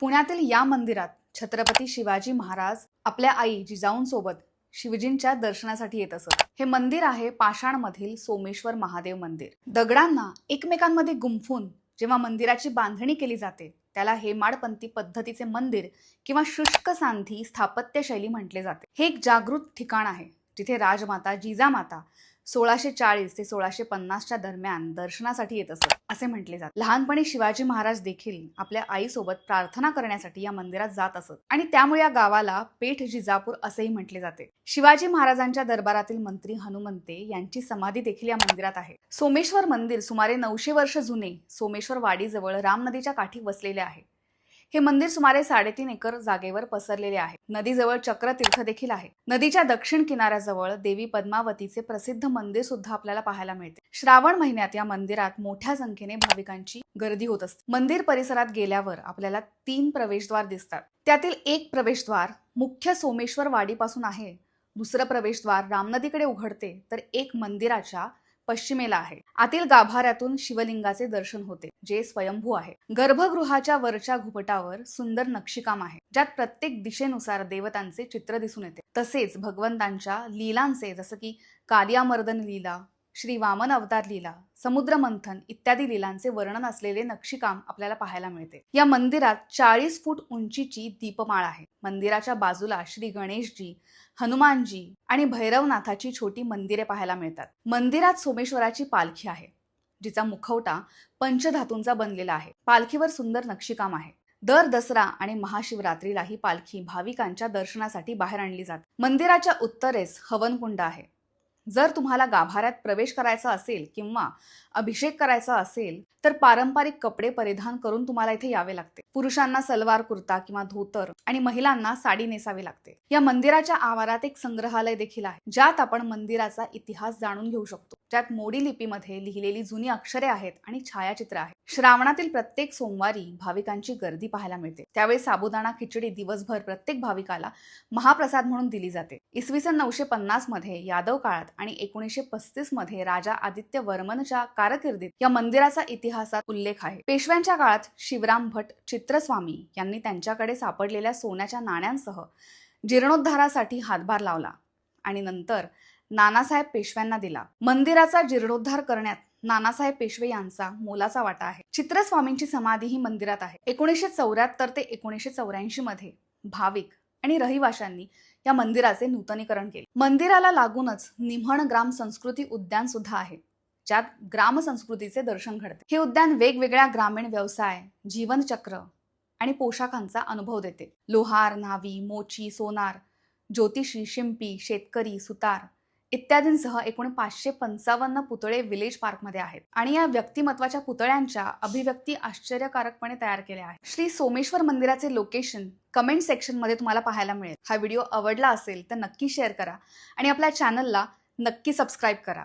पुण्यातील या मंदिरात छत्रपती शिवाजी महाराज आपल्या आई जिजाऊंसोबत शिवजींच्या दर्शनासाठी येत असत. हे मंदिर आहे पाषाणमधील सोमेश्वर महादेव मंदिर. दगडांना एकमेकांमध्ये गुंफून जेव्हा मंदिराची बांधणी केली जाते त्याला हेमाडपंथी पद्धतीचे मंदिर किंवा शुष्क सांधी स्थापत्यशैली म्हटले जाते. हे एक जागृत ठिकाण आहे जिथे राजमाता जिजामाता सोळाशे चाळीस ते सोळाशे पन्नासच्या दरम्यान दर्शनासाठी येत असत असे म्हटले जाते. लहानपणी शिवाजी महाराज देखील आपल्या आईसोबत प्रार्थना करण्यासाठी या मंदिरात जात असत आणि त्यामुळे या गावाला पेठ जिजापूर असेही म्हटले जाते. शिवाजी महाराजांच्या दरबारातील मंत्री हनुमंते यांची समाधी देखील या मंदिरात आहे. सोमेश्वर मंदिर सुमारे नऊशे वर्ष जुने सोमेश्वर वाडीजवळ राम नदीच्या काठी वसलेले आहे. हे मंदिर सुमारे साडेतीन एकर जागेवर पसरलेले आहे. नदीजवळ चक्रतीर्थ देखील आहे. नदीच्या दक्षिण किनाऱ्याजवळ देवी पद्मावतीचे प्रसिद्ध मंदिर सुद्धा आपल्याला पाहायला मिळते. श्रावण महिन्यात या मंदिरात मोठ्या संख्येने भाविकांची गर्दी होत असते. मंदिर परिसरात गेल्यावर आपल्याला तीन प्रवेशद्वार दिसतात. त्यातील एक प्रवेशद्वार मुख्य सोमेश्वर वाडीपासून आहे. दुसरं प्रवेशद्वार रामनदीकडे उघडते. तर एक मंदिराच्या पश्चिमेला आहे. आतील गाभाऱ्यातून शिवलिंगाचे दर्शन होते जे स्वयंभू आहे. गर्भगृहाच्या वरच्या घुपटावर सुंदर नक्षीकाम आहे ज्यात प्रत्येक दिशेनुसार देवतांचे चित्र दिसून येते. तसेच भगवंतांच्या लीलांचे जसं की कालियामर्दन लीला श्री वामन अवतार लीला समुद्र मंथन इत्यादी लीलांचे वर्णन असलेले नक्षीकाम आपल्याला पाहायला मिळते. या मंदिरात चाळीस फूट उंचीची दीपमाळ आहे. मंदिराच्या बाजूला श्री गणेशजी हनुमानजी आणि भैरवनाथाची छोटी मंदिरे पाहायला मिळतात. मंदिरात सोमेश्वराची पालखी आहे जिचा मुखवटा पंचधातूंचा बनलेला आहे. पालखीवर सुंदर नक्षीकाम आहे. दर दसरा आणि महाशिवरात्रीला ही पालखी भाविकांच्या दर्शनासाठी बाहेर आणली जाते. मंदिराच्या उत्तरेस हवनकुंड आहे. जर तुम्हाला गाभाऱ्यात प्रवेश करायचा असेल किंवा अभिषेक करायचा असेल तर पारंपरिक कपडे परिधान करून तुम्हाला इथे यावे लागते. पुरुषांना सलवार कुर्ता किंवा धोतर आणि महिलांना साडी नेसावी लागते. या मंदिराच्या आवारात एक संग्रहालय देखील आहे ज्यात आपण मंदिराचा इतिहास जाणून घेऊ शकतो. ज्यात मोडी लिपीमध्ये लिहिलेली जुनी अक्षरे आहेत आणि छायाचित्र आहेत श्रावणातील प्रत्येक सोमवारी भाविकांची गर्दी पाहायला मिळते. त्यावेळी साबुदाणा खिचडी दिवसभर प्रत्येक भाविकाला महाप्रसाद म्हणून दिली जाते. इसवी सन नऊशे पन्नासमध्ये यादव काळात आणि एकोणीसशे पस्तीसमध्ये राजा आदित्य वर्मनच्या कारकिर्दीत या मंदिराचा इतिहासात उल्लेख आहे. पेशव्यांच्या काळात शिवराम भट चित्रस्वामी यांनी त्यांच्याकडे सापडलेल्या सोन्याच्या नाण्यांसह जीर्णोद्धारासाठी हातभार लावला आणि नंतर नानासाहेब पेशव्यांना दिला. मंदिराचा जीर्णोद्धार करण्यात नानासाहेब पेशवे यांचा मोलाचा वाटा आहे. चित्रस्वामींची समाधी ही मंदिरात आहे. एकोणीसशे चौऱ्याहत्तर ते एकोणीसशे चौऱ्याऐंशी मध्ये भाविक आणि रहिवाशांनी या मंदिराचे नूतनीकरण केले. मंदिराला लागूनच निम्हण ग्राम संस्कृती उद्यान सुद्धा आहे ज्यात ग्राम संस्कृतीचे दर्शन घडते. हे उद्यान वेगवेगळ्या ग्रामीण व्यवसाय जीवनचक्र आणि पोशाखांचा अनुभव देते. लोहार न्हावी मोची सोनार ज्योतिषी शिंपी शेतकरी सुतार इत्यादींसह एकूण पाचशे पंचावन्न पुतळे विलेज पार्कमध्ये आहेत. आणि या व्यक्तिमत्वाच्या पुतळ्यांच्या अभिव्यक्ती आश्चर्यकारकपणे तयार केल्या आहेत. श्री सोमेश्वर मंदिराचे लोकेशन कमेंट सेक्शनमध्ये तुम्हाला पाहायला मिळेल. हा व्हिडिओ आवडला असेल तर नक्की शेअर करा आणि आपल्या चॅनलला नक्की सबस्क्राईब करा.